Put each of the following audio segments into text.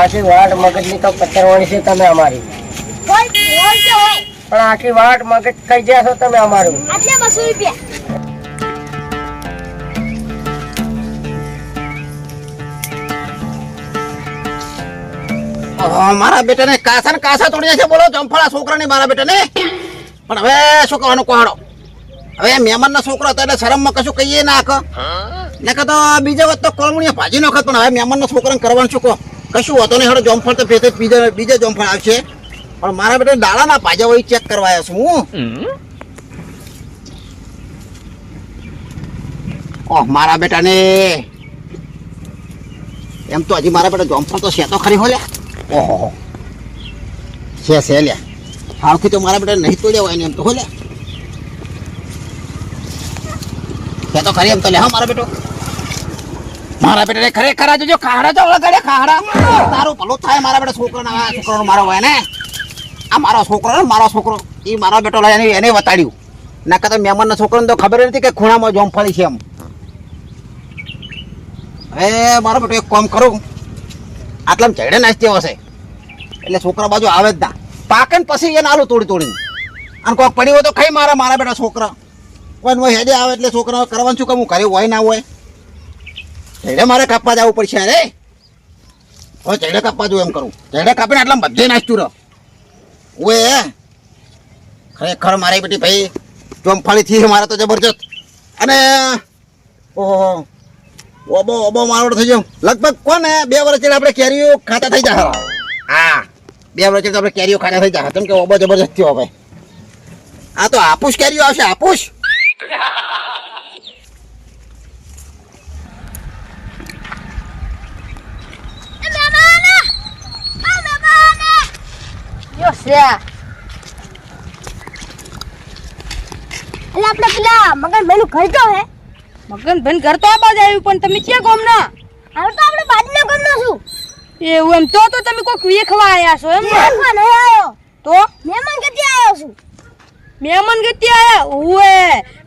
આખી વાટ મગજની તો પથ્થરવાળી છે તમે અમારી. પણ આખી વાટ મગજ કઈ ગયા છો તમે અમારું. આટલે બસો રૂપિયા. મારા બેટાને કાસા ને કાસા તોડી છે બોલો જમફળા છોકરાની મારા બેટાને. પણ હવે શું કહેવાનું કોહાડો હવે મહેમાનના છોકરો હતો એટલે શરમમાં કશું કહીએ નાખ આખ ને તો બીજા વખત તો કોળમણીએ ભાજી નાખત પણ હવે મહેમાનના છોકરાને કરવાનું શું કહો? કશું હોતો નહીં. હવે જમફળ તો ફેતે બીજા બીજા જમફળ આવશે. પણ મારા બેટા દાડા ના પાજા હોય ચેક કરવા આવ્યા છું હું. ઓહ મારા બેટાને. એમ તો હજી મારા બેટા જમફળ તો છે તો ખરી હો લ્યા. ઓહો છે છે લ્યા. હાવથી તો મારા બેટા નહીં તોડ્યા હોય ને એમ તો હો લ્યા. છે તો ખરી એમ તો લે હા મારા બેટો. મારા બેટા ખરેખર આજે જો ખાડા તો લગાડે ખાડા. તારું ભલું થાય મારા બેટા છોકરા ના છોકરો મારો હોય ને. આ મારો છોકરો ને મારો છોકરો. એ મારો બેટો લઈ એને વતાડ્યું. ના કહેતો મહેમાનના છોકરાને તો ખબર નથી કે ખૂણામાં જોમફળી છે એમ. હવે મારો બેટો એક કામ કરું. આટલામાં ચડે નાસ્તી હશે એટલે છોકરા બાજુ આવે જ ના. પાકે ને પછી એને આલું તોડી તોડીને. અને કોક પડ્યું હોય તો ખાઈ મારા મારા બેટા છોકરા. કોઈ હેડે આવે એટલે છોકરા કરવાનું શું હું ઘરે હોય ના હોય. ચડે મારે કાપવા જવું પડશે અરે. હવે ચડે કાપવા જવું એમ કરું. ચડે કાપીને આટલા બધે નાસ્તું રહ ઓએ ખરેખર મારી બેટી ભાઈ ચોમફાળી થી મારે તો જબરજસ્ત. અને ઓહો ઓબો ઓબો મારો થઈ જાવ લગભગ કોને? બે વર્ષ આપણે કેરીઓ ખાતા થઈ જાય હા. બે વર્ષ આપણે કેરીઓ ખાતા થઈ જાય કેમ કે ઓબો જબરજસ્ત થયો ભાઈ આ તો હાપુસ કેરીઓ આવશે હાપુસ એ મહેમાન આ મહેમાન સે એટલે આપણે પેલા મગન ભાઈનું ઘર તો હે? મગન ભાઈ ઘર તો આ બાજુ આવ્યું પણ તમે ક્યાં ગામના? હવે તો આપણે બાજુના ગામનો છું. એવું એમ તો તો તમે કોક વેખવા આયા છો એમ? વેખવા નહીં આવ્યો. તો? મહેમાન ગતિ આવ્યો છું. મહેમાન ગતિ આયા? ઓએ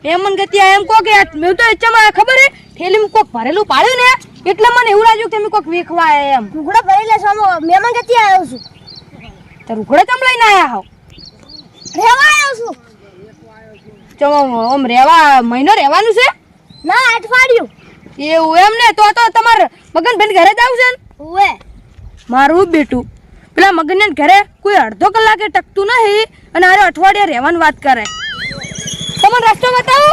મહેમાન ગતિ આયા એમ કો કે મેં તો એચામાં ખબર હે? થેલીમાં કોક ભરેલું પાડ્યું ને? એટલે મને એવું લાગ્યું કે તમે કોક વેખવા આયા એમ. ઘૂઘડો ભરી લે સામો મહેમાન ગતિ આવ્યો છું. તો રૂખડે તમ લઈને આયા હો? રહેવા આવ્યો છું. ચલો ઓમ રહેવા મહિનો રહેવાનું છે? ના અઠવાડિયું. એવું એમ ને તો તો તમારે મગન બેન ઘરે જ આવશે ને? ઓએ મારું બેટું. પેલા મગનને ઘરે કોઈ અડધો કલાકે ટકતું નહીં અને આરે અઠવાડિયે રહેવાની વાત કરે. તમને રસ્તો બતાવો?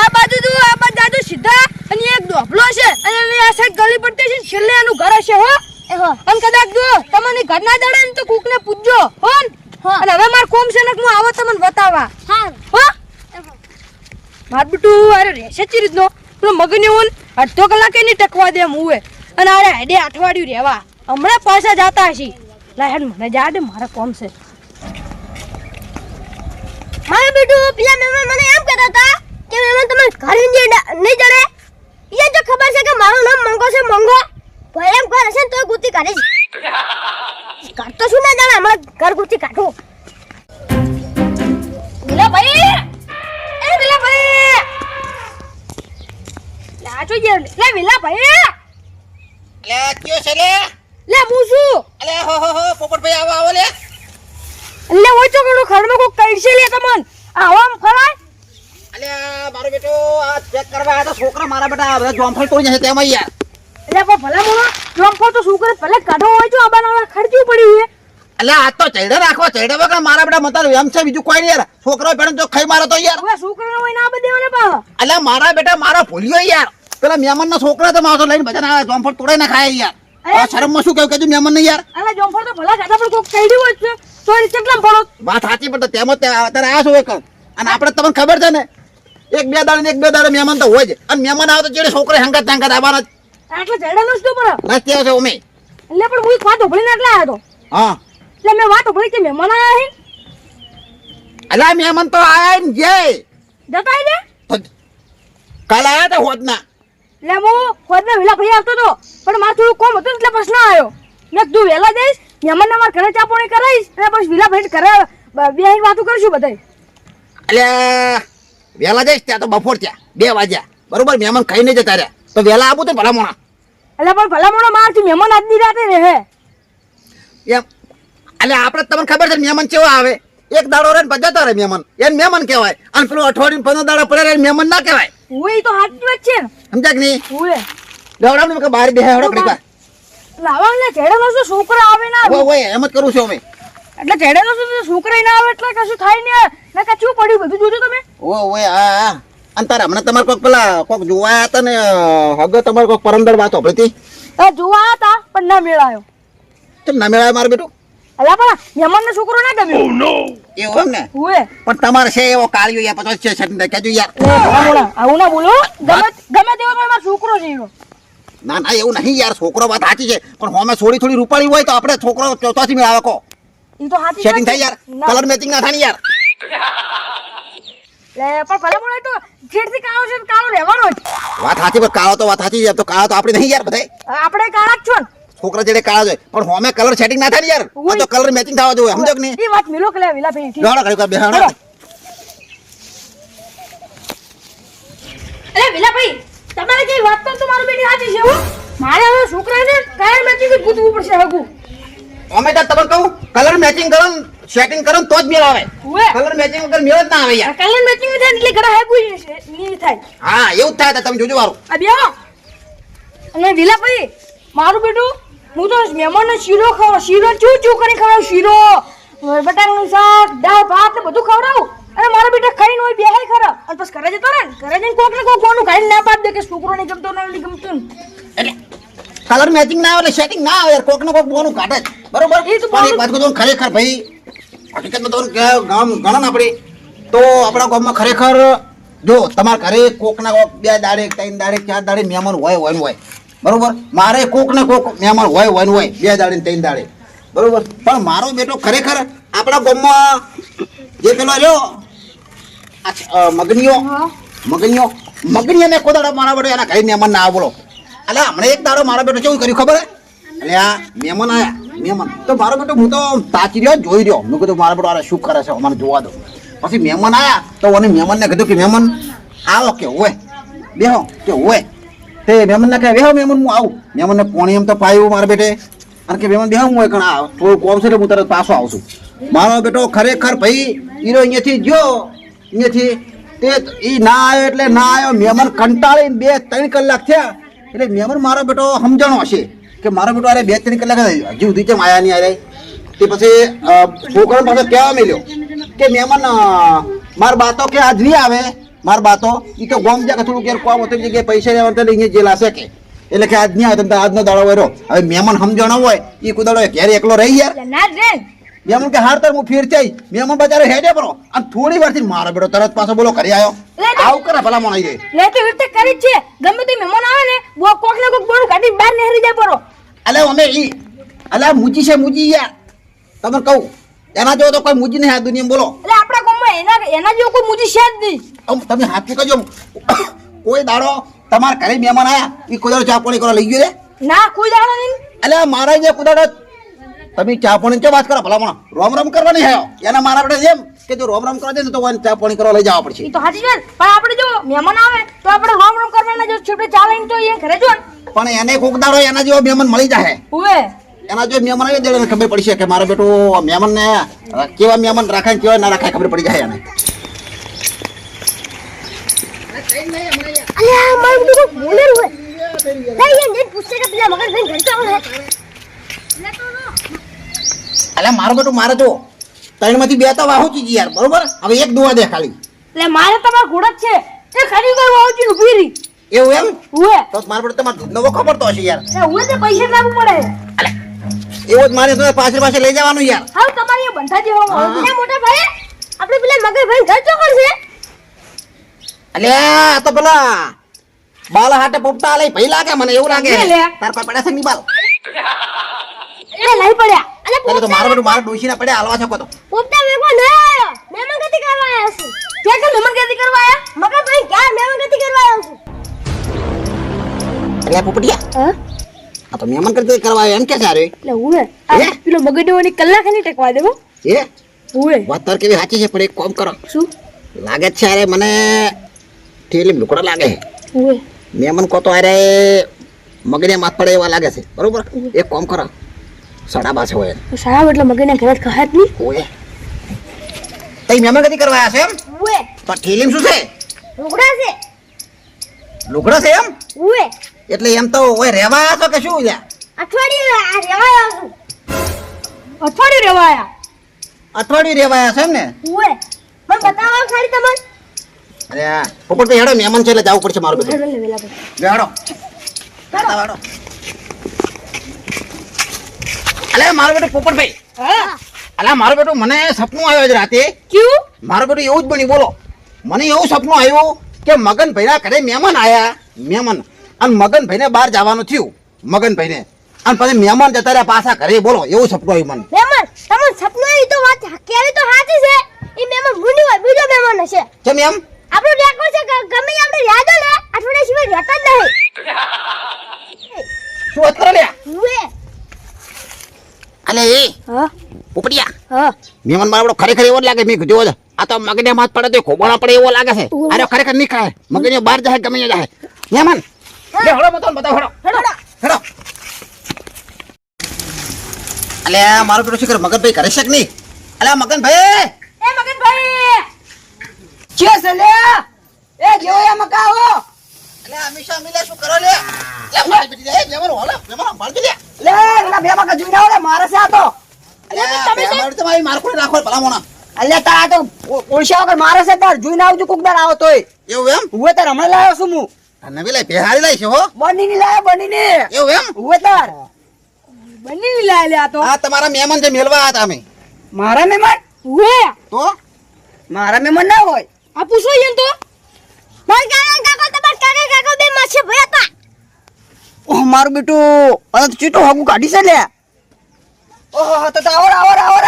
આ બાજુ જો આ બાજુ સીધા અને એક ડોફલો છે અને આ સાઈડ ગલી પડતી છે છેલ્લે એનું ઘર હશે હો. અને કદાચ જો તમને ઘર ના દડે ને તો કૂકને પૂછજો હો હા. અને હવે માર કોમ છે ને હું આવો તમને બતાવવા હા? હો. માર બટુ અરે રહેશે ચી રીતનો. પેલો મગન એવું ને અડધો કલાકે નહીં ટકવા દે હું અને અરે હેડે અઠવાડિયું રહેવા. હમણાં પાછા જતા હશી. લા હેડ મને જા દે મારે કોમ છે. મારા બેટું પેલા મહેમાન મને એમ કહેતા હતા કે મહેમાન તમે ઘર નહીં જડે- નહીં જડે. એ જો ખબર છે કે મારું નામ મંગો છે મંગો. ભાઈ એમ ઘર હશે તોય ગુતી કરે છે. ઘર તો શું ના જાણે હમણાં ઘર ગુતી કાઢું વિલા ભાઈ એ વિલા ભાઈ લે આ જોઈએ લે વિલા ભાઈ લે કયો છે લે? લે હું છું. અલે હો હો હો પોપટભાઈ આવો આવો લે. લે તો ઘણું ખરમાં કોક કઈશે લે તમન. આવામ ફરાય. અલે મારો બેટો આ ચેક કરવા આયા તો છોકરા મારા બેટા બધા જોમફળ તોડી જશે તેમાં યાર એટલે ભલા મોણો જોમફો તો શું કરે ભલે કાઢો હોય તો આ બનાવવા ખર્ચ્યું પડ્યું છે. એટલે આ તો ચૈડે રાખવા ચૈડે વગર મારા બેટા મતાર એમ છે બીજું કોઈ નહીં યાર. છોકરો પેણ તો ખાઈ મારો તો યાર. હવે શું કરવાનું હોય ના બધે પા એટલે મારા બેટા મારો ભૂલ્યો યાર. પેલા મહેમાન ના છોકરા તો મારો લઈને બધા આ જોમફળ તોડાઈ ના ખાય યાર આ શરમમાં શું કહ્યું કીધું મહેમાન ને યાર? એટલે જોમફળ તો ભલા કાઢા પણ કોક કઈડ્યું હોય છે. તો એ કેટલામ પડો વાત સાચી પણ તેમ જ અત્યારે આ શું એક. અને આપણે તમને ખબર છે ને એક બે દાડે એક બે દાડે મહેમાન તો હોય જ. અને મહેમાન આવે તો જેડે છોકરા હંગાત તાંગાત આવવાના આટલે જડાનો જ તો પડો? નથી આવશે ઉમે એટલે પણ હું એક વાત ઉભળીને આટલા આવ્યો તો. હા. એટલે મેં વાત ઉભળી કે મહેમાન આયા હે? અલા મહેમાન તો આયા ને જય જતા ને? કાલ આયા તા હોદના. એટલે હું ખોદને વેલા ભાઈ આવતો તો પણ મારે થોડું કોમ હતું એટલે પ્રશ્ન આવ્યો મેં કીધું વહેલા જઈશ મહેમાનને મારે ઘરે ચા પાણી કરાવીશ અને પછી વિલા ભાઈ ઘરે બ- વાતો કરશું બધાય. અલ્યા વેલા જઈશ ત્યાં તો બપોર ત્યાં બે વાગ્યા. બરોબર મહેમાન ખાઈને જતા રહ્યા. તો વહેલા આવું તો ભલા મોણા એટલે પણ ભલામણો મારથી મહેમાન આજની રાતે રહે. એમ એટલે આપણે તમને ખબર છે મહેમાન કેવા આવે? એક દાડો રે જતો રહે મહેમાન. એને મહેમાન કહેવાય. અને પેલું અઠવાડિયું પંદર દાડા પડે રે મહેમાન ના કહેવાય. એ તો હાચી વાત છે સમજા કે નહીં? હું ગવડાવ ને બહાર બેહે હડો કડી વાર. લાવા એટલે ચેડેલો શું છોકરો આવે ના ઓય ઓય એમ જ કરું છું અમે. એટલે ચેડેલો શું છોકરો ના આવે એટલે કશું થાય ને ના કચું પડ્યું બધું જોજો તમે. ઓય ઓય આ અને તારે હમણાં તમારે કોઈક પેલા કોઈક જોવા હતા ને હગો તમારે કોઈક પરમદર વાત હોભળી હતી? જોવા હતા પણ ના મેળાયો. ચમ ના મેળાયો મારું બેટું? અલા પણ મહેમાનનો છોકરો ના ગમ્યો. એવું એમ ને હુએ પણ તમારે છે એવો કાળિયો યા પતો છે છટ ને કેજો યાર આવું ના બોલો. ગમે ગમે તેવો પણ મારો છોકરો છે એનો. ના ના એવું નહીં યાર છોકરો વાત સાચી છે. પણ હોમે થોડી થોડી રૂપાળી હોય તો આપણે છોકરો ચોથાથી મેળાવે કો એ તો સાચી સેટિંગ થાય યાર. કલર મેચિંગ ના થાય યાર. લે પણ ભલા મોણા તો જેટથી કાળો છે કાળો રહેવાનો જ. વાત સાચી પણ કાળો તો વાત સાચી છે. તો કાળો તો આપણે નહીં યાર બધાય આપણે કાળા જ છો છોકરા જેડે કાળા જોઈએ પણ હોમે કલર સેટિંગ ના થાય યાર. તો કલર મેચિંગ થવા જોઈએ સમજો કે નહીં? એ વાત મિલો કે વિલા ભાઈ ઠીક. દોડો ઘડી વાર બેહાડો. હેડો. અરે વિલા ભાઈ તમારે જે વાત તો તમારું બેટી સાચી છે મારે હવે છોકરાને કાયર મેચિંગ પૂછવું પડશે હગું. અમે તો તમને કહું કલર મેચિંગ કરો સેટિંગ કરો તો જ મેળ આવે. કલર મેચિંગ વગર મેળ જ ના આવે યાર. કલર મેચિંગ થાય એટલે ઘણા હેપુઈ છે ની થાય. હા એવું થાય તો તમે જોજો વારો. આ બેહો અને વિલા ભાઈ મારું બેટું હું તો મહેમાનને શીરો ખવડાવ શીરો ચૂ ચૂ કરી ખવડાવ શીરો બટાકાનું શાક દાળ ભાત ને બધું ખવડાવું. અને મારા બેટા ખાઈને હોય બેહાય ખરા. અને પછી ઘરે જતો રહે ને ઘરે જઈને કોક ને કોક કોનું ખાઈને ના પાડ દે કે છોકરો નહીં ગમતો ના ગમતું એટલે કલર મેચિંગ ના આવે એટલે સેટિંગ ના આવે યાર. કોક ને કોક બોનું કાઢે બરોબર? પણ એક વાત કહું ખરેખર ભાઈ હકીકતમાં તો ગામ ગણો ને આપણે તો આપણા ગામમાં ખરેખર જો તમારા ઘરે કોક ના કોક બે દાડે ત્રણ દાડે ચાર દાડે મહેમાન હોય હોય હોય. બરોબર? મારે કોક ને કોક મહેમાન હોય હોય હોય બે દાડે ત્રણ દાડે. બરોબર? પણ મારો બેટો ખરેખર આપણા ગામમાં જે પેલો રહ્યો મગનીઓ. મગનીયો મગનીયો મગનીયો કોદાડો મારા બેટો એના ઘરે મહેમાન ના આવે એટલે હમણાં એક તારો મારો બેટો કેવું કર્યું ખબર હે? એટલે આ મહેમાન આયા મહેમાન તો મારો બેટો, હું તો તાચી રહ્યો જોઈ રહ્યો. મેં કીધું, મારો બેટો અરે શું કરે છે મને જોવા દો. પછી મહેમાન આયા, તો મને મહેમાનને કીધું કે મહેમાન આવો કે હોય બેહો કે હોય તે મહેમાનને કહે, બેહો મહેમાન હું આવું. મહેમાનને પોણી એમ તો પાયું મારા બેટે? અને કે મહેમાન બેહો, હું હોય કણ, આ થોડું કોમ છે હું તરત પાછો આવશું મારો બેટો ખરેખર ભાઈ, હીરો અહીંયાથી ગયો. અહીંયાથી તે એ ના આવ્યો એટલે ના આવ્યો. મહેમાન કંટાળીને બે, ત્રણ કલાક થયા. એટલે મહેમાન મારો બેટો સમજણો હશે કે મારો બેટો અરે બે ત્રણ કલાક હજી સુધી છે આયા નહીં અરે તે પછી છોકરો પાસે કહેવા મળ્યો કે મહેમાન માર બાતો કે આજ નહીં આવે? માર બાતો? એ તો ગોમ જ્યાં થોડું ઘેર કોમ હતું કે પૈસા લેવા તો અહીંયા જેલા છે કે. એટલે કે આજ નહીં આવે, તમે આજનો દાડો વર્યો હવે મહેમાન સમજણો હોય એ કુદાડો ક્યારે એકલો રહી યાર. જ રે કે હાર તર હું ફેર ચાઈ મેમણ બચારો હેડે પરો. અને થોડી વારથી મારો બેટો તરત પાછો બોલો કરી આવ્યો આવ કરે ભલા મણાઈ જાય. લે તો કરી છે. ગમે તે મહેમાન આવે ને બો કોક ને કોક બોરું કાઢી બહાર નહેરી જાય પરો. અલે અમે ઈ અલે મુજી છે મુજી યાર. તમને કહું એના જેવો તો કોઈ મુજી નહીં આ દુનિયામાં બોલો. એટલે આપણા ગામમાં એના એના જેવો કોઈ મુજી છે જ નહીં. તમે હાથથી કહેજો કોઈ દાડો તમારા ઘરે મહેમાન આયા એ કોઈ દાડો ચા પાણી કરવા લઈ ગયો રે? ના કોઈ દાડો નહીં. અલે મારા જે કુદાડો તમે ચા પાણી ચો વાત કરો? ભલા મણા રોમ રોમ કરવા નહીં આવ્યો એના મારા આપણે એમ કે જો રોમ રોમ કરવા દે તો ચા પાણી કરવા લઈ જવા પડશે. એ તો સાચી વાત. પણ આપણે જો મહેમાન આવે તો આપણે રોમ રોમ કરવાના જો છૂટે ચાલે તો એ ઘરે જો પણ એને કોક દાડો એના જેવો મહેમાન મળી જાય ઉવે એના જો મહેમાન આવે એને ખબર પડશે કે મારો બેટો મહેમાન ને કેવા મહેમાન રાખે ને કેવા ના રાખે ખબર પડી જાય એને. અલ્યા મારું બધું હોય. કે પેલા ભાઈ ઘર ચાલે એટલે મારો બેટો મારે જો ત્રણમાંથી બે તો વાહુ ચીજી યાર બરોબર? હવે એક દુવા દે ખાલી. એટલે મારે તમારો ઘોડો જ છે. એ ખરી કરવા વાહુચી ઊભી રહી. એવું એમ? હુએ તો મારો બેટો તમારે નવો ખબર તો હશે યાર. એ હુએ તે પૈસા લાવવું પડે. અલે એવો જ મારે તો પાછળ પાછળ લઈ જવાનું યાર. હા તમારી એ બંધા જેવા એ મોટા ભાઈ આપણે પેલા મગર ભાઈ ઘર ચોકડ છે અલે આ તો પેલા બાલ હાટે પોપટા લઈ ભઈ લાગે મને એવું લાગે. તાર પડ્યા છે ની બાલ એ લઈ પડ્યા. અલે તો મારો બેટો મારા ડોશી ના પડ્યા હાલવા શકો તો. પોપટા વેગો ન આવ્યો. મહેમાન ગતિ કરવા આવ્યો છું. ક્યાં કે મહેમાન કેદી કરવા આયા મગન ભાઈ ક્યાં મહેમાન ગતિ કરવા આવ્યો છું? એટલે પોપટિયા. હા? આ તો કરવા એમ કે એટલે હે? પેલો કલાક ટેકવા દેવો વાત તાર કેવી સાચી છે? પણ એક કામ કરો. શું? લાગે છે અરે મને ઠેલી લુકડા લાગે મેમન કહો તો અરે મગને માથ પડે એવા લાગે છે. બરોબર? એક કામ કરો. સડા બાસે હોય સાહેબ એટલે મગજને ઘરે જ નહીં? ઓએ તઈ મેમન કદી કરવા આવ્યા છે એમ? ઉવે તો ઠેલીમ શું છે? લુગડા છે. લુગડા છે એમ? ઉવે એટલે એમ તો ઓય રહેવા આવ્યા છો કે શું લ્યા? અઠવાડિયે આ રેવા આવ્યો છું. અઠવાડિયું રેવાયા અઠવાડિયું રહેવા છે એમ ને? ઉવે પણ બતાવો ખાલી તમને અરે પોપટ ભાઈ હેડો મહેમાન છે એટલે જવું પડશે મારું બધું. હેડો હેડો અલે મારો બેટો પોપટભાઈ. અલા મારો બેટો મને સપનું આવ્યું આજ રાતે. ક્યું? મારો બેટો એવું જ બન્યું બોલો. મને એવું સપનું આવ્યું કે મગનભાઈના ઘરે મહેમાન આયા મહેમાન. અને મગનભાઈને બહાર જવાનું થયું મગનભાઈને. અને પછી મહેમાન જતા રહ્યા પાછા ઘરે બોલો એવું સપનું આવ્યું મને. મહેમાન તમને સપનું આવી તો વાત કેવી તો સાચી છે. એ મહેમાન ગુની હોય બીજો મહેમાન હશે. કેમ એમ? આપણો રેકોર્ડ છે કે ગમે આપણે યાદ ને અઠવાડિયા સિવાય રહેતા જ નહીં. શું ઉવે અલે એ. ઉપડિયા. મહેમાન મારો ખરેખર એવો લાગે મેં કીધું હોત, આ તો મગને માથ પડે તો ખોબાણા પડે એવો લાગે છે. અરે ખરેખર નહીં ખાય. મગને બહાર જાય ગમે જાય. મહેમાન લે હળો બતાવો બતાવ હળો. હળો. હેડો હેડો અલે મારો પેલો શું કરે? મગનભાઈ કરે છે કે નહીં? અલે મગનભાઈ! એ મગનભાઈ! કે છે લે? એ જેવો એ મકાવો. અલે હંમેશા મિલે શું કરો લે? લે મારી બેટી લે મહેમાન હોલે મહેમાન બાળજી લે લે એલા બે મકા જોઈને લે મારે છે આ તો. અલે મહેમાન તો મારી માર કોને રાખો ભલા મોણા અલ્યા તારા તો ઓ- વગર મારે છે તાર જોઈને આવજો કોક દાડ આવો તોય. એવું એમ? ઉવે તાર હમણાં લાવ્યો છું હું. નવી લઈ બિહારી લઈ છે હો. બની ની લાવ્યો બની ને એવું એમ? ઉવે તાર. બની લાય લે આ તો. આ તમારા મહેમાન જે મેલવા હતા અમે. મારા મહેમાન? હું તો? મારા મહેમાન ના હોય. આ પૂછો યન તો મારા કાકા કાકો તમારા કાકા કાકો બે માછે ભયા હતા ઓહ મારું બેટું અને ચીટો હગું કાઢી છે લે. ઓહો તો તો આવર આવર આવર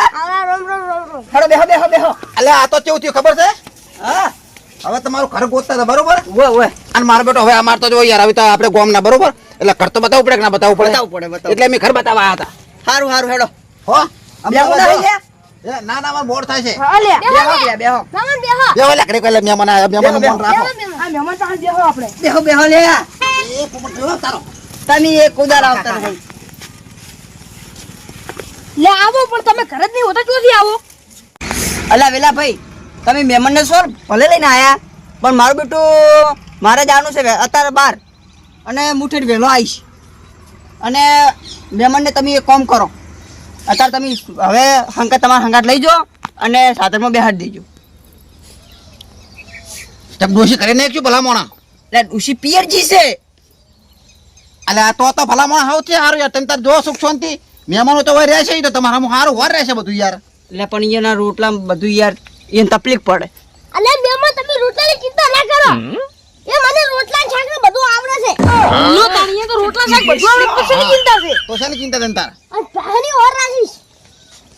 રોમ રોમ રોમ રોમ. હેડો બેહો બેહો બેહો. અલે આ તો કેવું થયું ખબર છે? હા. હવે તમારું ઘર ગોતતા હતા બરોબર? ઓય ઓય અને મારો બેટો હવે અમાર તો જો યાર હવે તો આપણે ગોમ ના બરોબર? એટલે ઘર તો બતાવવું પડે કે ના બતાવવું પડે? બતાવવું પડે, બતાવ એટલે અમે ઘર બતાવવા આવ્યા હતા. હારું સારું હેડો. હો બેહો ના ના ના અમાર મોડ થાય છે. બેહો બેહો મામન બેહો. બેહો. લે ઘરે કોઈ મહેમાન મહેમાન રાખો. મહેમાન બેહો આપણે. બેહો બેહો લે. એ તારો. તમે એક ઉદાર આવતા નહીં લે આવો પણ તમે ઘરે જ નહીં હોતા ચોથી આવો? અલા વેલા ભાઈ તમે મહેમાનને સોર ભલે લઈને આયા પણ મારું બેટું મારે જવાનું છે અત્યારે બાર અને મુઠેડ વહેલો આવીશ. અને મહેમાનને તમે એક કામ કરો. અત્યારે તમે હવે હંકા તમારા હંગાટ લઈ જાઓ અને સાધનમાં બેહાડી દેજો. તમે ડોશી કરે નાખ્યું ભલા મોણા. એટલે ઉસી પિયરજી છે. અલે આ તો તો ભલામણ હાવ છે સારું યાર. તમે તાર જો સુખ શાંતિ. મહેમાનો તો હોય રહેશે તો તમારા સારું વાર રહેશે બધું યાર. એટલે પણ અહીંયાના રોટલા બધું યાર એને તકલીફ પડે. અલે બેમાં તમે રોટલાની ચિંતા ના કરો. એ મને રોટલા શાક ને બધું આવડે છે. લો તાણીએ તો રોટલા શાક બધું આવડે તો શેની ચિંતા છે? તો શાની ચિંતા તન તાર? અને પહેલી ઓર રાખીશ.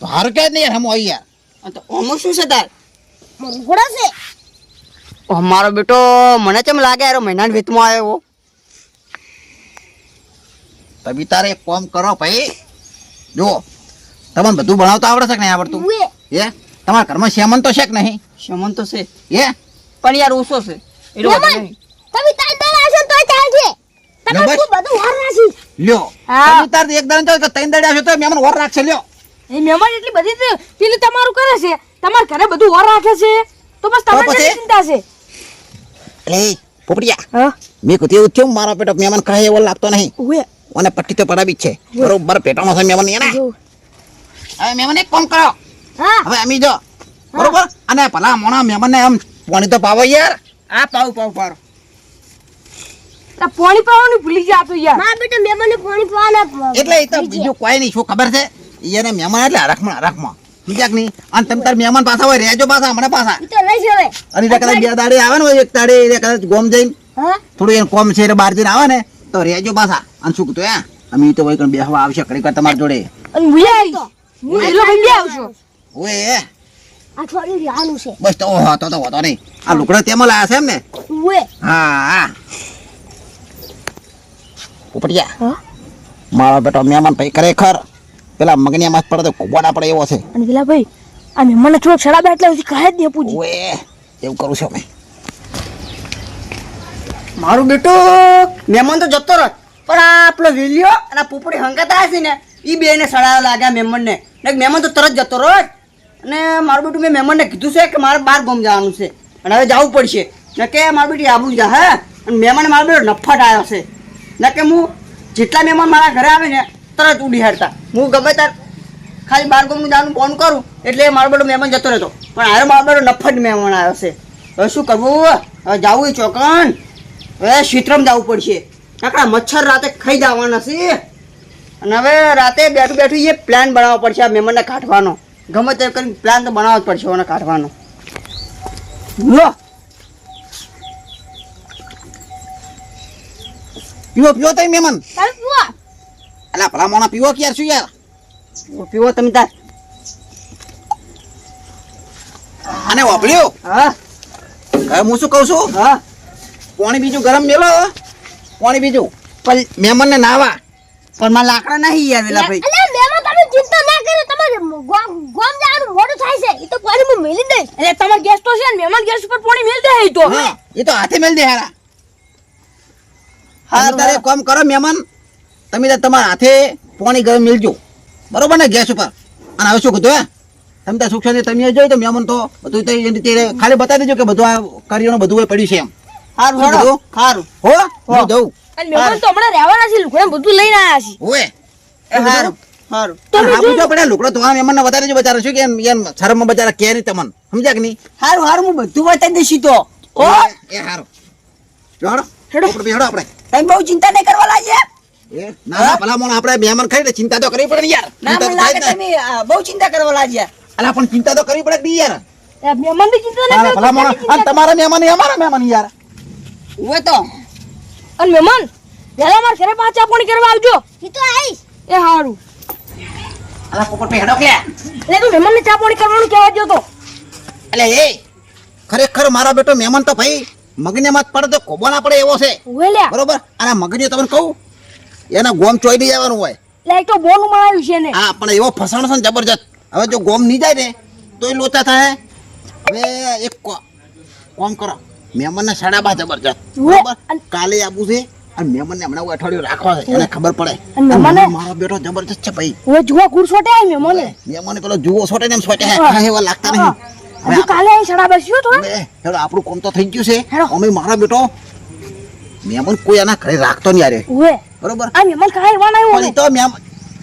ભાર કે નહીં યાર હમો આવી યાર. તો આમાં શું છે તાર? મરઘોડો છે. મારો બેટો મને કેમ લાગે યાર મહિનાની વેતમાં આવ્યો. તબી તારે એક કામ કરો ભાઈ. જો તમને બધું ભણાવતા આવડે છે કે નહીં આવડતું? એ તમારા ઘરમાં શ્યામન તો છે કે નહીં? શ્યામન તો છે. એ પણ યાર ઓછો છે. એટલું બધું મહેમાન નહીં. તમે તાઈ દાડા આવશો ને ચાલશે. તમે બધું ઓર રાખીશ. લ્યો તમે તાર એક દાડે તો ત્રણ દાડે આવશે તો મહેમાન વર રાખશે લ્યો. એ મહેમાન એટલી બધી છે પેલું તમારું કરે છે. તમારા ઘરે બધું ઓર રાખે છે. તો બસ તમારે પછી? ચિંતા છે. એટલે પોપડિયા મેં કીધું થયું મારા પેટો મહેમાન કહે એવો લાગતો નહીં. અને પટ્ટી તો પડાવી છે. બરોબર પેટાનો છે મહેમાન ને હવે મહેમાન એક ફોન કરો. હવે અમી જો. બરોબર? અને ભલા મોણા મહેમાનને આમ પાણી તો પાવો યાર. આ પાવ પાવ પાવ. પાણી પાવાનું ભૂલી ગયા તો યાર. મારા બેટા મહેમાનને પાણી પીવાના એટલે એ તો બીજું. કોઈ નહીં. શું ખબર છે? એને મહેમાન એટલે હરખમાં હરખમાં. બીજા નહીં? અને તમે તાર મહેમાન પાછા હોય રહેજો પાછા મને પાછા. ઈ તો લઈશ હવે. અને કદાચ બે દાડે આવે ને એક દાડે એટલે કદાચ ગોમ જઈને. થોડું એને કોમ છે એટલે બહાર જઈને આવે ને. તો રેજો પાછા. અને શું કીધું હે. અમે તો કણ બેહવા આવશે. ઘડીક વાર તમારી જોડે. અને હું આવીશ હું એલો ભાઈ બે આવશો ઓએ અઠવાડિયું છે. બસ તો હતો તો હતો નહીં. આ લુકડા તેમાં લાયા છે એમ ને? હા હા. ઉપડિયા હા? મારો બેટો મહેમાન ભાઈ ખરેખર પેલા મગનિયા માથ પડે તો કુબો પડે એવો છે. અને પેલા ભાઈ આ મહેમાનને થોડોક શરાબ એટલે કહે જ નહીં પૂછી ઓએ એવું કરું છું મેં મારું બેટું, મહેમાન તો જતો રહ પણ આ આપણો વિલિયો અને આ પોપડી હંકાતા હશે ને એ બે ને સડાવા લાગ્યા મહેમાનને. ને મહેમાન તો તરત જતો રહો અને મારું બેટું મેં મહેમાનને કીધું છે કે મારે બહાર ગામ જવાનું છે. અને હવે જવું પડશે. ને કે મારું બેટી આબુ જા, હે? અને મહેમાન મારો બેટો નફટ આવ્યો છે. ને કે હું જેટલા મહેમાન મારા ઘરે આવે ને, તરત ઉડી હારતા. હું ગમે ત્યાં ખાલી બાર ગામનું જવાનું ફોન કરું, એટલે મારો બેટો મહેમાન જતો રહેતો. પણ હારે મારો બેટો નફટ મહેમાન આવ્યો છે. હવે શું કરવું? હવે જવું ચોકન. હવે શીતરમ જવું પડશે. કાકડા મચ્છર રાતે ખાઈ જવાના છે. અને હવે રાતે બેઠું બેઠું એ પ્લાન બનાવવો પડશે આ મહેમાનને કાઢવાનો. ગમે તે કરીને પ્લાન તો બનાવવો જ પડશે એને કાઢવાનો. લો. પીવો પીવો મહેમાન તમે પીવો. અલા ભલા મોણા પીવો ક્યાર શું યાર? પીવો તમે તાર. અને વાપર્યો? હા. હવે હું શું કહું છું? હા. પાણી બીજું ગરમ મેલો પાણી બીજું. પણ મહેમાનને નાવા પણ મારા લાકડા નહીં યાર વેલા ભાઈ. અલ્યા મેમો તમે ચિંતા ના કરો. તમારે ગોમ ગોમ જવાનું મોડું થાય છે. એ તો પાણી હું મેલી દઈશ. એટલે તમાર ગેસ તો છે ને મહેમાન ગેસ ઉપર પાણી મેલ દે તો. એ તો હાથે મેલ દે હારા. હા તારે કામ કરો મહેમાન. તમે તમારા હાથે પાણી ગરમ મેલજો. બરોબર ને ગેસ ઉપર. અને હવે શું કીધું હે? તમે ત્યાં સુખ શાંતિ તમે જોઈ તો મહેમાન તો બધું ખાલી બતાવી દેજો કે બધું આ કરિયાણું બધું પડ્યું છે એમ. સારું હેડો. કીધું? હો? હું. જઉં. અને મહેમાન તો હમણાં રહેવાના છે લુગડા બધું લઈને આવ્યા છે. હોવે એ સારું સારું અને પડે લુકડો તો આ મહેમાનને વધારે જો બચારા શું કે એમ એમ શરમમાં બચારા કે નહીં સમજ્યા કે નહીં? સારું સારું હું બધું બતાવી દઈશ તો. હો? એ હારું. હેડો. હેડો. આપણે હેડો આપણે. તમે બહુ ચિંતા નહીં કરવા લાગ્યા ના ના ભલા મોણ આપણે મહેમાન ખાઈ ને ચિંતા તો કરવી પડે યાર. ના ચિંતા મને લાગે તમે બહુ ચિંતા કરવા લાગ્યા અલા પણ ચિંતા તો કરવી પડે યાર. એ મહેમાનની ચિંતા ના ના, ભલા મોણ તમારા મહેમાન અમારા મહેમાન યાર. ઉવે તો. અને મહેમાન વેલા માર ઘરે પાછા પણ કરવા આવજો. એ તો આવીશ. એ હારું. અલા પોપટ પે હેડો કે એટલે તું મહેમાનને ચા પાણી કરવાનું કહેવા ગયો તો. એટલે એ ખરેખર મારા બેટો મહેમાન તો ભાઈ મગને મત પડે તો કોબો ના પડે એવો છે. વેલ્યા બરોબર? અને આ મગને તમને કહું એના ગોમ ચોઈ નહીં જવાનું હોય. એટલે એક તો બોનું બનાવ્યું છે ને હા પણ એવો ફસાણો છે ને જબરજસ્ત. હવે જો ગોમ નહીં જાય ને તો એ લોચા થાય. હવે એક કો- કોમ કરો. મહેમાનને સડાબા જબરજસ્ત ઉવે. બરોબર? કાલે આવું છે અને મહેમાનને હમણાં અઠવાડિયું રાખવા છે એને ખબર પડે. અને મહેમાને- મારો બેટો જબરજસ્ત છે ભાઈ. હવે જુઓ ગુડ સોટે આવી મહેમાને. મહેમાને પેલો જુઓ સોટે ને એમ સોટે હે. એવા લાગતા નહીં. હવે કાલે અહીં સડા બેસ્યો તો હેડો આપણું કોમ તો થઈ ગયું છે. અમે મારો બેટો મહેમાન કોઈ એના ઘરે રાખતો નહીં આરે. ઉવે. બરોબર? આ મહેમાન કાંઈ એવા આવ્યો પણ ઈ તો મહેમાન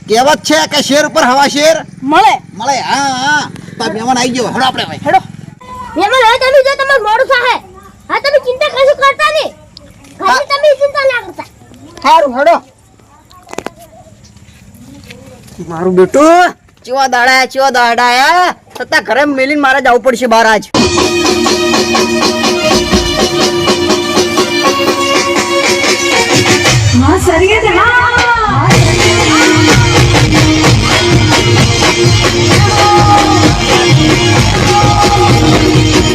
કહેવત છે કે શેર ઉપર હવા શેર. મળે. મળે હા હા. તો આ મહેમાન આવી ગયો. હેડો આપણે ભાઈ હેડો. મેમો હવે ચાલુ જો તમારે મોડું થાય હા તમે ચિંતા કશું કરતા નહીં. ખાલી તમે ચિંતા ના કરતા. સારું હડો. મારું બેટું. ચિવા દાડાયા ચિવા દાડા છતાં ઘરે મેલીને મારે જવું પડશે બહાર આજ. માં